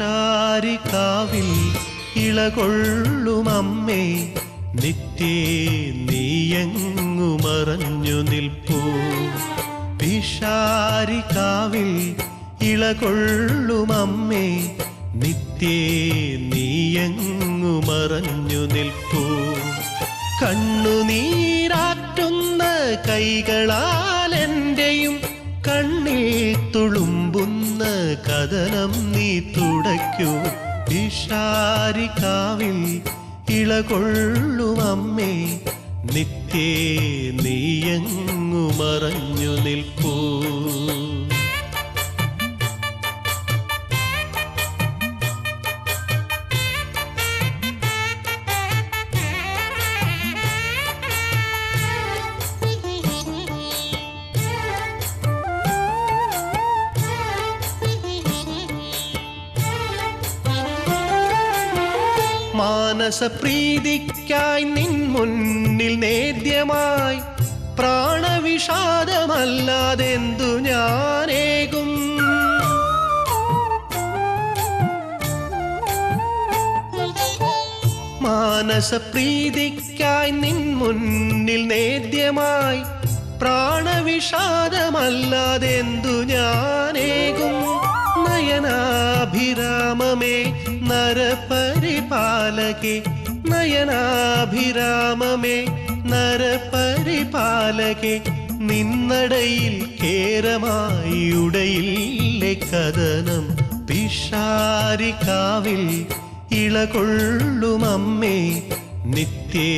പിഷാരിക്കാവിൽ ഇളകൊള്ളുമമ്മേ നിത്യേ നീയങ്ങു മറഞ്ഞു നിൽപ്പൂ. വിഷാരിക്കാവിൽ ഇളകൊള്ളുമമ്മേ നിത്യേ നീയങ്ങു മറഞ്ഞു നിൽപ്പൂ. കണ്ണുനീരാറ്റുന്ന കൈകളാൽ കണ്ണിൽ തുളുമ്പുന്ന കഥനം നീ തുടയ്ക്കൂ. വിഷാരിക്കാവിൽ ഇളകൊള്ളുമമ്മേ നിത്യേ നീയങ്ങു മറഞ്ഞു നിൽപ്പൂ മാനസപ്രീതിക്കായി നിൻ മുന്നിൽ നേദ്യമായി പ്രാണവിഷാദമല്ലാതെന്തു ഞാനേകും? മാനസപ്രീതിക്കായി നിൻ മുന്നിൽ നേദ്യമായി പ്രാണവിഷാദമല്ലാതെന്തു ഞാനേകും? നയനാഭിരാമമേ നരപരിപാലകെ നയനാഭിരാമമേ നരപരിപാലകെ നിന്നടയിൽ കേരമായി ഉടയിലെ കഥനം? പിഷാരിക്കാവിൽ ഇളകൊള്ളുമമ്മേ നിത്യേ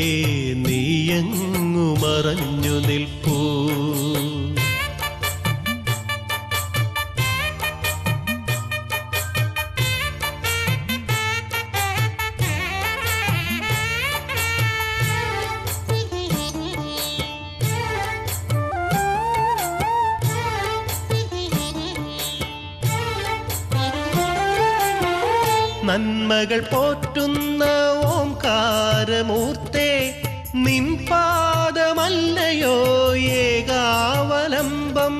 നീയങ്ങു മറഞ്ഞു നിൽപ്പൂ. നന്മകൾ പോറ്റുന്ന ഓംകാരമൂർത്തേ നിൻ പാദമല്ലയോ ഏകാവലംബം.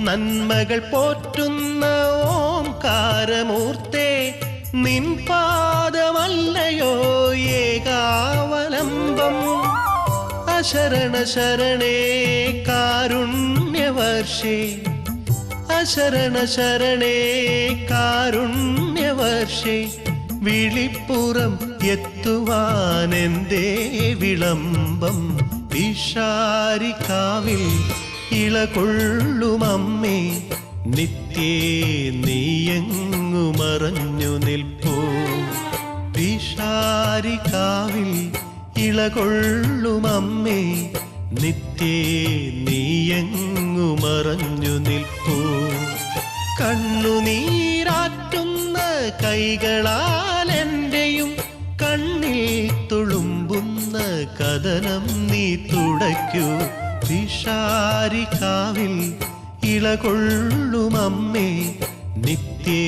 നന്മകൾ പോറ്റുന്ന ഓംകാരമൂർത്തേ നിൻ പാദമല്ലയോ ഏകാവലംബം. അശരണ ശരണേ കാരുണ്യവർഷേ അശരണ ശരണേ കാരുണ്യവർഷേ വിളിപ്പുറം എത്തുവാനെന്തേ വിളംബം. വിഷാരിക്കാവിൽ ഇളകൊള്ളുമമ്മേ നിത്യേ നീയങ്ങു മറഞ്ഞു നിൽപ്പൂ. വിഷാരിക്കാവിൽ ഇളകൊള്ളുമമ്മേ നിത്യേ നീയങ്ങു മറഞ്ഞു നിൽപ്പൂ കണ്ണുനീരാറ്റുന്ന കൈകളാൽ കണ്ണിൽ തുളുമ്പുന്ന കഥനം നീ തുടയ്ക്കൂ. വിഷാരിക്കാവിൽ ഇളകൊള്ളുമമ്മേ നിത്യേ